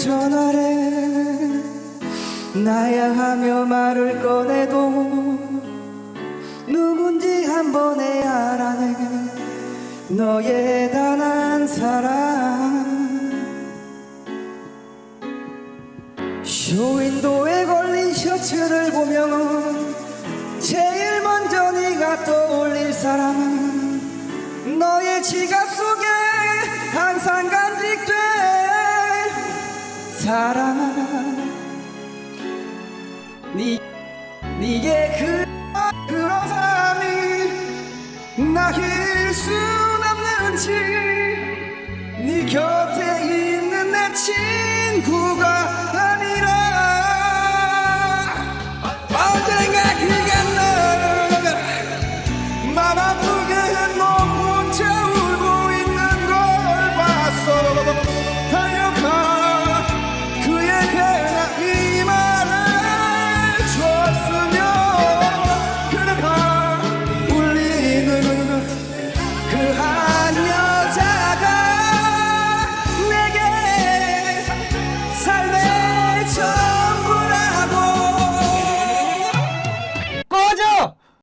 전화래. 나야 하며 말을 꺼내도 누군지 한 번에 알아내. 너의 단한 사랑. 쇼윈도에 걸린 셔츠를 보면 제일 먼저 네가 떠올릴 사람은 너의 지갑 속에 항상 간직돼 사랑하니, 니게 그 그런 사람이 나일 순 없는지 니 곁.